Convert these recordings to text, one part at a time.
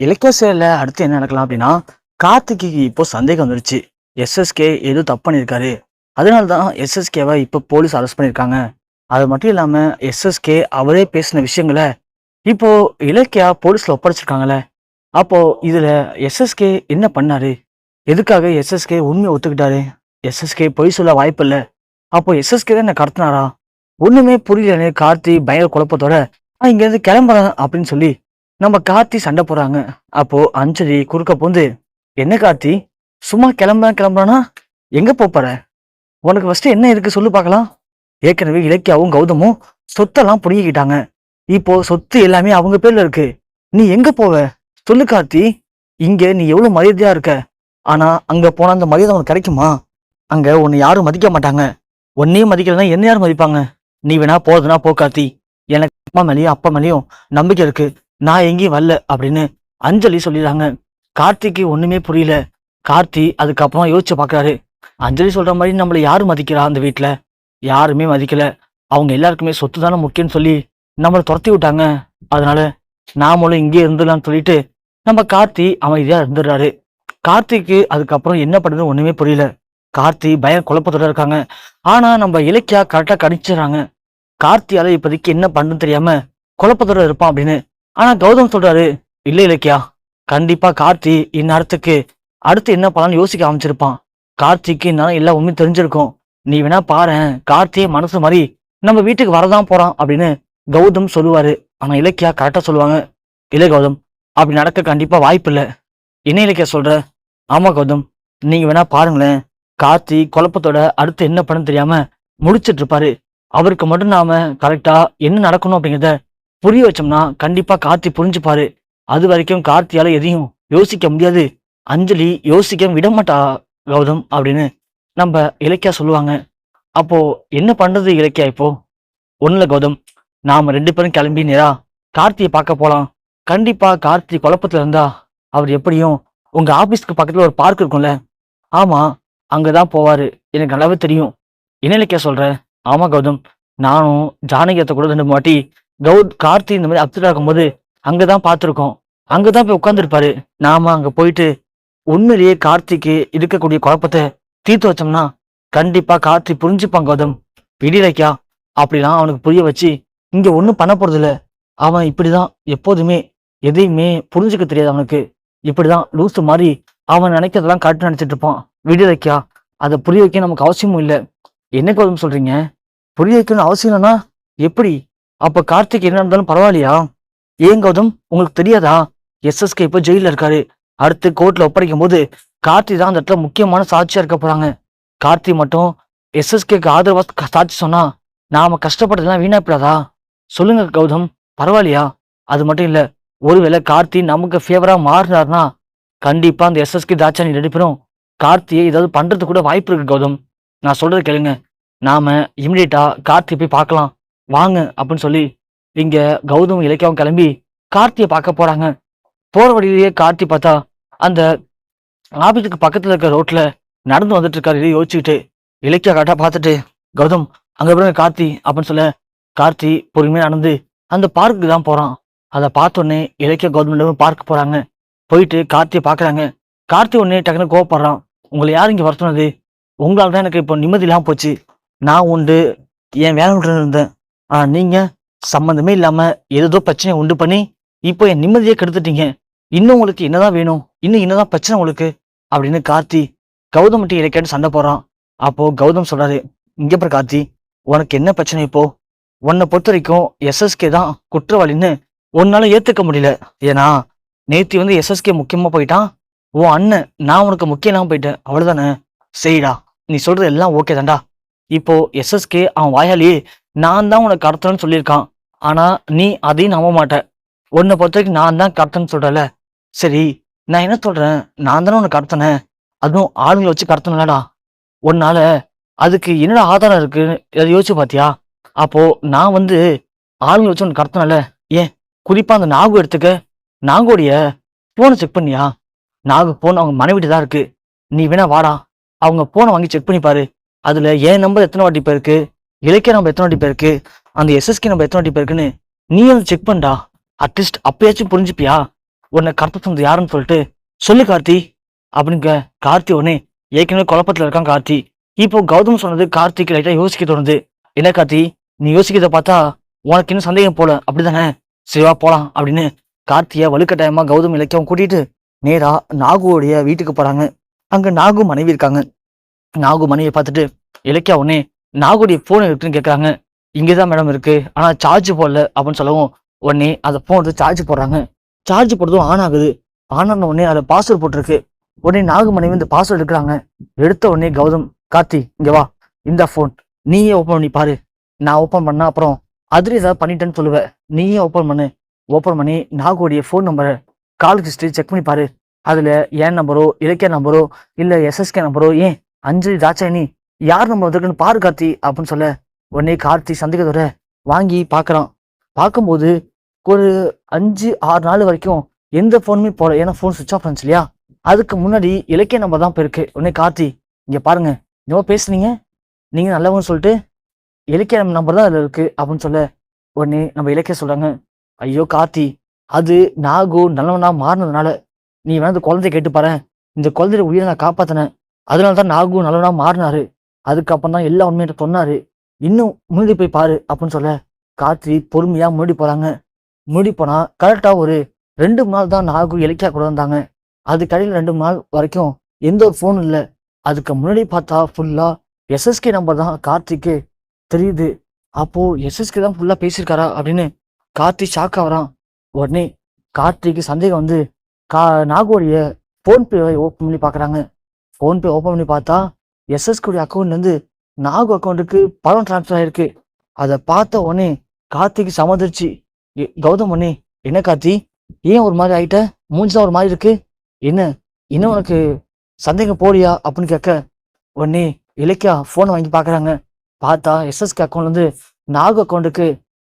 இலக்கிய செயலில் அடுத்து என்ன நடக்கலாம் அப்படின்னா கார்த்திக்கு இப்போ சந்தேகம் வந்துருச்சு. எஸ்எஸ்கே ஏதோ தப்பு பண்ணியிருக்காரு. அதனால தான் எஸ்எஸ்கேவை இப்போ போலீஸ் அரெஸ்ட் பண்ணியிருக்காங்க. அது மட்டும் இல்லாமல் எஸ்எஸ்கே அவரே பேசின விஷயங்களை இப்போ இலக்கியா போலீஸில் ஒப்படைச்சிருக்காங்களே அப்போ இதில் எஸ்எஸ்கே என்ன பண்ணாரு? எதுக்காக எஸ்எஸ்கே உண்மையை ஒத்துக்கிட்டாரு? எஸ்எஸ்கே பொய் சொல்ல வாய்ப்பில்லை அப்போ எஸ்எஸ்கே தான் என்ன கடத்தினாரா? ஒன்றுமே புரியலன்னு கார்த்தி பயங்கர குழப்பத்தோட இங்கேருந்து கிளம்புறேன் அப்படின்னு சொல்லி நம்ம கார்த்தி சண்டை போறாங்க அப்போ அஞ்சலி குறுக்க பூந்து என்ன கார்த்தி? சும்மா கிளம்புறேன் கிளம்புறானா? எங்க போற? உனக்கு ஃபர்ஸ்ட் என்ன இருக்கு சொல்லு பார்க்கலாம். ஏற்கனவே இலக்கியாவும் கௌதமும் சொத்தெல்லாம் புடுங்கிக்கிட்டாங்க. இப்போ சொத்து எல்லாமே அவங்க பேர்ல இருக்கு. நீ எங்க போவ? சொல்லு கார்த்தி. இங்க நீ எவ்வளவு மரியாதையா இருக்க? ஆனா அங்க போனா அந்த மரியாதை உனக்கு கிடைக்குமா? அங்க உன்னை யாரும் மதிக்க மாட்டாங்க. உன்னையும் மதிக்கலன்னா என்ன யாரும் மதிப்பாங்க? நீ வேணா போதுனா போ கார்த்தி. எனக்கு அம்மா மேலேயும் அப்பா மேலேயும் நம்பிக்கை இருக்கு. நான் எங்கேயும் வரல அப்படின்னு அஞ்சலி சொல்லிடுறாங்க. கார்த்திக்கு ஒண்ணுமே புரியல. கார்த்தி அதுக்கப்புறம் யோசிச்சு பார்க்குறாரு. அஞ்சலி சொல்ற மாதிரி நம்மளை யாரும் மதிக்கிறா அந்த வீட்டில் யாருமே மதிக்கல. அவங்க எல்லாருக்குமே சொத்து தானே முக்கியம்னு சொல்லி நம்மளை துரத்தி விட்டாங்க. அதனால நாமளும் இங்கே இருந்துடலாம்னு சொல்லிட்டு நம்ம கார்த்தி அமைதியா இருந்துடுறாரு. கார்த்திக்கு அதுக்கப்புறம் என்ன பண்ணுறது ஒண்ணுமே புரியல. கார்த்தி பய குழப்பத்தோட இருக்காங்க. ஆனா நம்ம இலக்கியா கரெக்டா கணிச்சிடுறாங்க. கார்த்தியால இப்போதைக்கு என்ன பண்ணுன்னு தெரியாம குழப்பத்தோட இருப்பான் அப்படின்னு ஆனா கௌதம் சொல்றாரு இல்ல இலக்கியா கண்டிப்பா கார்த்தி இந்நேரத்துக்கு அடுத்து என்ன பண்ணலாம்னு யோசிக்க ஆரம்பிச்சிருப்பான். கார்த்திக்கு இன்னும் எல்லா உண்மையும் தெரிஞ்சிருக்கும். நீ வேணா பாரு கார்த்தியே மனசு மாதிரி நம்ம வீட்டுக்கு வரதான் போறான் அப்படின்னு கௌதம் சொல்லுவாரு. ஆனா இலக்கியா கரெக்டா சொல்லுவாங்க. இல்ல கௌதம் அப்படி நடக்க கண்டிப்பா வாய்ப்பு இல்லை. என்ன இலக்கியா சொல்ற? ஆமா கௌதம் நீங்க வேணா பாருங்களேன். கார்த்தி குழப்பத்தோட அடுத்து என்ன பண்ண தெரியாம முடிச்சிட்டு இருப்பாரு. அவருக்கு மட்டும் நாம கரெக்டா என்ன நடக்கணும் அப்படிங்கிறத புரிய வச்சோம்னா கண்டிப்பா கார்த்தி புரிஞ்சுப்பாரு. அது வரைக்கும் கார்த்தியால எதையும் யோசிக்க முடியாது. அஞ்சலி யோசிக்க விட மாட்டா கௌதம் அப்படின்னு நம்ம இலக்கியா சொல்லுவாங்க. அப்போ என்ன பண்றது இலக்கியா இப்போ? ஒண்ணுல கௌதம். நாம ரெண்டு பேரும் கிளம்பி நேரா கார்த்தியை பார்க்க போலாம். கண்டிப்பா கார்த்தி குழப்பத்துல இருந்தா அவர் எப்படியும் உங்க ஆபீஸ்க்கு பக்கத்துல ஒரு பார்க் இருக்கும்ல. ஆமா அங்கதான் போவாரு. எனக்கு நல்லாவே தெரியும். என்ன இலக்கியா சொல்ற? ஆமா கௌதம். நானும் ஜானகியத்தை கூட ரெண்டு வாட்டி கௌத் கார்த்தி இந்த மாதிரி அப்செட் ஆகும்போது அங்கதான் பார்த்துருக்கோம் அங்கதான் போய் உட்காந்துருப்பாரு நாம அங்க போயிட்டு உண்மையிலேயே கார்த்திக்கு இருக்கக்கூடிய குழப்பத்தை தீர்த்து வச்சோம்னா கண்டிப்பா கார்த்தி புரிஞ்சுப்பான் கௌதம். விடிலைக்கா அப்படிலாம் அவனுக்கு புரிய வச்சு இங்க ஒன்றும் பண்ண போறது அவன் அவன் இப்படிதான் எப்போதுமே எதையுமே புரிஞ்சுக்க தெரியாது அவனுக்கு. இப்படிதான் லூசு மாதிரி அவன் நினைக்கிறதெல்லாம் கரெக்ட் நினைச்சிட்டு இருப்பான். விடிலைக்கா அதை புரிய வைக்க நமக்கு அவசியமும் இல்லை. என்ன கௌதம் சொல்றீங்க? புரிய வைக்கணும்னு அவசியம் இல்லைன்னா எப்படி? அப்ப கார்த்திக் என்ன இருந்தாலும் பரவாயில்லையா? ஏன் கௌதம் உங்களுக்கு தெரியாதா? எஸ்எஸ்கே இப்போ ஜெயில இருக்காரு. அடுத்து கோர்ட்ல ஒப்படைக்கும் போது கார்த்தி தான் அந்த இடத்துல முக்கியமான சாட்சியா இருக்க போறாங்க. கார்த்தி மட்டும் எஸ்எஸ்கேக்கு ஆதரவா சாட்சி சொன்னா நாம கஷ்டப்பட்டதெல்லாம் வீணா போயிடாதா சொல்லுங்க கௌதம். பரவாயில்லையா? அது மட்டும் இல்ல ஒருவேளை கார்த்தி நமக்கு ஃபேவரா மாறினார்னா கண்டிப்பா அந்த எஸ்எஸ்கே தாச்சானி ரெண்டு பேரும் கார்த்தியை ஏதாவது பண்றது கூட வாய்ப்பு இருக்கு கௌதம். நான் சொல்றது கேளுங்க. நாம இமிடியேட்டா கார்த்தி போய் பார்க்கலாம். வாங்க அப்படின்னு சொல்லி இங்க கௌதம் இலக்கியாவும் கிளம்பி கார்த்தியை பார்க்க போறாங்க. போற வழியிலேயே கார்த்தி பார்த்தா அந்த ஆபீஸுக்கு பக்கத்துல இருக்க ரோட்ல நடந்து வந்துட்டு இருக்காரு இதை யோசிச்சுக்கிட்டு இலக்கியா கரெக்டா பார்த்துட்டு கௌதம் அங்க பாருங்க கார்த்தி அப்படின்னு சொல்ல கார்த்தி பொறுமையா நடந்து அந்த பார்க்குக்கு தான் போறான். அதை பார்த்த உடனே இலக்கிய கவர்மெண்ட் பார்க்க போறாங்க. போயிட்டு கார்த்தியை பார்க்குறாங்க. கார்த்தி உடனே டக்குனு கோவப்படுறான். உங்களை யார் இங்க வர சொன்னது? உங்களால தான் எனக்கு இப்போ நிம்மதி இல்லாமல் போச்சு. நான் உண்டு என் வேலை விட்டு இருந்தேன். ஆனா நீங்க சம்மந்தமே இல்லாம ஏதோ பிரச்சனையை உண்டு பண்ணி இப்போ என் நிம்மதியை கெடுத்துட்டீங்க. இன்னும் உங்களுக்கு என்னதான் வேணும்? இன்னும் என்னதான் பிரச்சனை உங்களுக்கு? அப்படின்னு கார்த்தி கௌதம் மட்டும் இலக்கியான்னு சண்டை போறான் அப்போ கௌதம் சொல்றாரு இங்க பாரு கார்த்தி உனக்கு என்ன பிரச்சனை இப்போ? உன்னை பொறுத்த வரைக்கும் எஸ்எஸ்கே தான் குற்றவாளின்னு உன்னால ஏத்துக்க முடியல. ஏன்னா நேத்தி வந்து எஸ்எஸ்கே முக்கியமா போயிட்டான். உன் அண்ணன் நான் உனக்கு முக்கியம் இல்லாம போயிட்டேன். அவ்வளவுதானே? சரிடா நீ சொல்றது எல்லாம் ஓகே தான்டா. இப்போ எஸ்எஸ்கே அவன் வாயாலேயே நான் தான் உனக்கு கடத்தணும்னு சொல்லியிருக்கான். ஆனால் நீ அதையும் நம்ப மாட்ட. உன்னை பொறுத்த வரைக்கும் நான் தான் கடத்தன்னு சொல்கிறல சரி நான் என்ன சொல்கிறேன் நான் தானே உனக்கு கடத்தினேன் அதுவும் ஆளுங்களை வச்சு கடத்தணும்லடா. உன்னால் அதுக்கு என்னடா ஆதாரம் இருக்குன்னு அதை யோசிச்சு பார்த்தியா அப்போது நான் வந்து ஆளுங்களை வச்சு உனக்கு கடத்தினல ஏன்? குறிப்பாக அந்த நாகு எடுத்துக்க. நாகோடைய ஃபோனை செக் பண்ணியா? நாகு போன் அவங்க மனைவிட்டு தான் இருக்குது நீ வேணா வாடா. அவங்க ஃபோனை வாங்கி செக் பண்ணி பாரு. அதில் என் நம்பர் எத்தனை வாட்டி போயிருக்கு இலக்கிய நம்ம எத்தனை வாட்டி போயிருக்கு? அந்த எஸ்எஸ்கே நம்ம எத்தனை வாட்டி போயிருக்குன்னு நீ அதை செக் பண்ணடா அட்லீஸ்ட் அப்பயாச்சும் புரிஞ்சுப்பியா? உன்னை கடத்த சொன்னது யாருன்னு சொல்லிட்டு. சொல்லு கார்த்தி. அப்படின்னு கார்த்தி உடனே ஏற்கனவே குழப்பத்தில் இருக்கான் கார்த்தி. இப்போ கௌதம் சொன்னது கார்த்திக் லைட்டாக யோசிக்க தோணுது. என்ன கார்த்தி? நீ யோசிக்கிறத பார்த்தா உனக்கு இன்னும் சந்தேகம் போல. அப்படிதானே? சரிவா போகலாம் அப்படின்னு கார்த்தியை வலுக்கட்டாயமாக கௌதம் இலக்கியம் கூட்டிட்டு நேராக நாகுவோடைய வீட்டுக்கு போகிறாங்க அங்கே நாகு மனைவி இருக்காங்க. நாகு மனைவியை பார்த்துட்டு இலக்கியா உடனே நாகுடைய ஃபோன் இருக்குன்னு இங்கே தான் மேடம் இருக்குது ஆனால் சார்ஜ் போடல அப்படின்னு சொல்லவும் உடனே அந்த ஃபோன் எடுத்து சார்ஜ் போடுறாங்க. சார்ஜ் போடுறதும் ஆன் ஆகுது. ஆன் ஆன உடனே அதில் பாஸ்வேர்டு போட்டிருக்கு. உடனே நாகு மனைவி இந்த பாஸ்வேர்டு எடுக்கிறாங்க. எடுத்த உடனே கௌதம் கார்த்தி இங்கே வா. இந்த ஃபோன் நீயே ஓப்பன் பண்ணி பாரு. நான் ஓப்பன் பண்ணால் அப்புறம் அதில் ஏதாவது பண்ணிட்டேன்னு சொல்லுவேன் நீயே ஓப்பன் பண்ணு. ஓப்பன் பண்ணி நாகுடைய ஃபோன் நம்பரை கால் ஹிஸ்ட்ரி செக் பண்ணி பாரு. அதில் என் நம்பரோ இலக்கிய நம்பரோ இல்லை எஸ்எஸ்கே நம்பரோ ஏன் அஞ்சலி தாட்சாயணி யார் நம்ம வந்திருக்குன்னு பாரு கார்த்தி அப்படின்னு சொல்ல உடனே கார்த்தி சந்தேகத்தோட வாங்கி பார்க்குறான். பார்க்கும்போது ஒரு அஞ்சு ஆறு நாள் வரைக்கும் எந்த ஃபோனுமே போகல ஏன்னா ஃபோன் சுவிச் ஆஃப் இருந்துச்சு இல்லையா? அதுக்கு முன்னாடி இலக்கிய நம்பர் தான் போயிருக்கு. உடனே கார்த்தி இங்கே பாருங்க என்னவோ பேசுனீங்க? நீங்கள் நல்லவன்னு சொல்லிட்டு இலக்கிய நம்பர் தான் அதில் இருக்குது அப்படின்னு சொல்ல உடனே நம்ம இலக்கிய சொல்கிறாங்க ஐயோ கார்த்தி அது நாகு நல்லவனா மாறினதுனால நீ வேணா இந்த குழந்தைய கேட்டு பாரு இந்த குழந்தைய உயிரை நான் காப்பாற்றினேன் அதனால தான் நாகு நல்லவனா மாறினாரு. அதுக்கப்புறம் தான் எல்லா உண்மையிட்ட சொன்னார். இன்னும் முன்னாடி போய் பாரு அப்படின்னு சொல்ல கார்த்தி பொறுமையாக முன்னாடி போகிறாங்க முன்னாடி போனால் கரெக்டாக ஒரு ரெண்டு நாள் தான் நாகு இலக்கியா கூட வந்தாங்க. அது கடையில் ரெண்டு நாள் வரைக்கும் எந்த ஒரு ஃபோன் இல்லை. அதுக்கு முன்னாடி பார்த்தா ஃபுல்லாக எஸ்எஸ்கே நம்பர் தான் கார்த்திக்கு தெரியுது. அப்போது எஸ்எஸ்கே தான் ஃபுல்லாக பேசியிருக்காரா அப்படின்னு கார்த்தி ஷாக் ஆகிறான் உடனே கார்த்திக்கு சந்தேகம் வந்து கா நாகோடைய ஃபோன்பே ஓப்பன் பண்ணி பார்க்குறாங்க. ஃபோன்பே ஓப்பன் பண்ணி பார்த்தா எஸ்எஸ்குடைய அக்கௌண்ட்லேருந்து நாகு அக்கௌண்ட்டுக்கு பணம் ட்ரான்ஸ்ஃபர் ஆயிருக்கு. அதை பார்த்த உடனே கார்த்திக்கு சமதிருச்சு எ- கௌதம் உடனே என்ன கார்த்தி ஏன் ஒரு மாதிரி ஆகிட்ட மூஞ்சிதான் ஒரு மாதிரி இருக்கு. என்ன இன்னும் உனக்கு சந்தேகம் போடியா அப்படின்னு கேட்க உடனே இலக்கியா ஃபோனை வாங்கி பார்க்குறாங்க பார்த்தா எஸ்எஸ்கே அக்கௌண்ட்லேருந்து நாகு அக்கௌண்ட்டுக்கு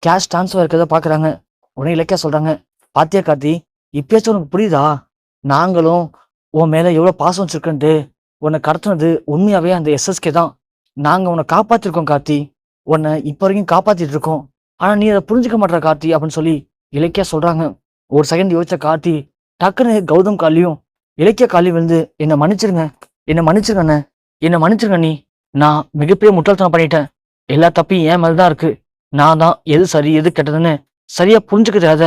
கேஷ் ட்ரான்ஸ்ஃபர் இருக்கிறத பார்க்குறாங்க உடனே இலக்கியா சொல்கிறாங்க பாத்தியா கார்த்தி இப்பயாச்சும் உனக்கு புரியுதா? நாங்களும் உன் மேலே எவ்வளோ பாசம் வச்சிருக்கன்ட்டு உன்னை கடத்துனது உண்மையாவே அந்த எஸ்எஸ்கே தான். நாங்கள் உன்னை காப்பாற்றிருக்கோம் கார்த்தி. உன்னை இப்போ வரைக்கும் காப்பாத்திட்டு இருக்கோம் ஆனால் நீ அதை புரிஞ்சுக்க மாட்டேற கார்த்தி அப்படின்னு சொல்லி இலக்கியா சொல்கிறாங்க ஒரு செகண்ட் யோசிச்ச கார்த்தி டக்குன்னு கௌதம் காலியும் இலக்கிய காலியும் விழுந்து என்னை மன்னிச்சிருங்க. என்னை மன்னிச்சிருங்கண்ணே என்னை மன்னிச்சிருங்க நீ. நான் மிகப்பெரிய முட்டாள்தனம் பண்ணிட்டேன். எல்லா தப்பையும் ஏன் மேலே தான் இருக்கு. நான் தான் எது சரி எது கெட்டதுன்னு சரியா புரிஞ்சுக்க தெரியாத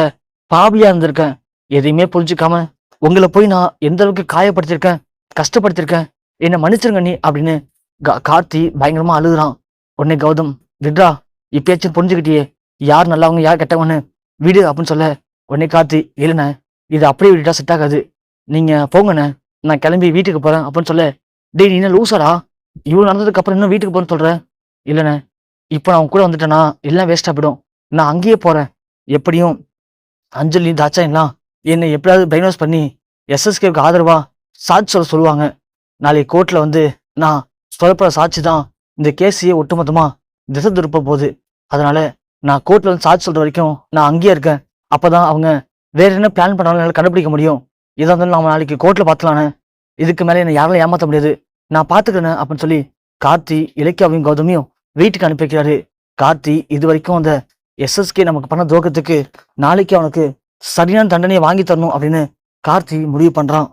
பாபியா இருந்திருக்கேன். எதையுமே புரிஞ்சுக்காம உங்களை போய் நான் எந்த அளவுக்கு காயப்படுத்திருக்கேன் கஷ்டப்படுத்திருக்கேன் என்னை மன்னிச்சிருங்க நீ அப்படின்னு கார்த்தி பயங்கரமா அழுகுறான். உடனே கௌதம் விட்ரா இப்பயாச்சும் புரிஞ்சுக்கிட்டியே. யார் நல்லவங்க யார் கெட்டவங்கன்னு விடு அப்படின்னு சொல்ல உடனே கார்த்தி இல்லைண்ணே இது அப்படியே விட்டுட்டா செட் ஆகாது. நீங்க போங்கண்ணே நான் கிளம்பி வீட்டுக்கு போறேன் அப்படின்னு சொல்ல டேய் நீ என்ன லூசரா இவ்வளவு நடந்ததுக்கு அப்புறம் இன்னும் வீட்டுக்கு போறேன்னு சொல்ற? இல்லைண்ணே இப்போ நான் கூட வந்துட்டேன்னா எல்லாம் வேஸ்ட் போயிடும். நான் அங்கேயே போறேன். எப்படியும் அஞ்சலி தாச்சாயெல்லாம் என்னை எப்படியாவது பைனோஸ் பண்ணி எஸ்எஸ்கேவுக்கு ஆதரவா சாட்சி சொல்ல சொல்லுவாங்க. நாளைக்கு கோர்ட்ல வந்து நான் சொல்லப்படுற சாட்சி தான் இந்த கேஸையே ஒட்டுமொத்தமா திசை திருப்ப போகுது. அதனால நான் கோர்ட்ல வந்து சாட்சி சொல்ற வரைக்கும் நான் அங்கேயே இருக்கேன். அப்பதான் அவங்க வேற என்ன பிளான் பண்ணாலும் என்னால் கண்டுபிடிக்க முடியும். இதாக இருந்தாலும் நம்ம நாளைக்கு கோர்ட்ல பார்த்துலானே இதுக்கு மேலே என்னை யாராலும் ஏமாத்த முடியாது. நான் பாத்துக்கிறேன் அப்படின்னு சொல்லி கார்த்தி இலக்கியாவையும் கௌதமியும் வீட்டுக்கு அனுப்பி வைக்கிறாரு கார்த்தி இது வரைக்கும் அந்த எஸ்எஸ்கே நமக்கு பண்ண துரோகத்துக்கு நாளைக்கு அவனுக்கு சரியான தண்டனையை வாங்கி தரணும் அப்படின்னு கார்த்தி முடிவு பண்றான்.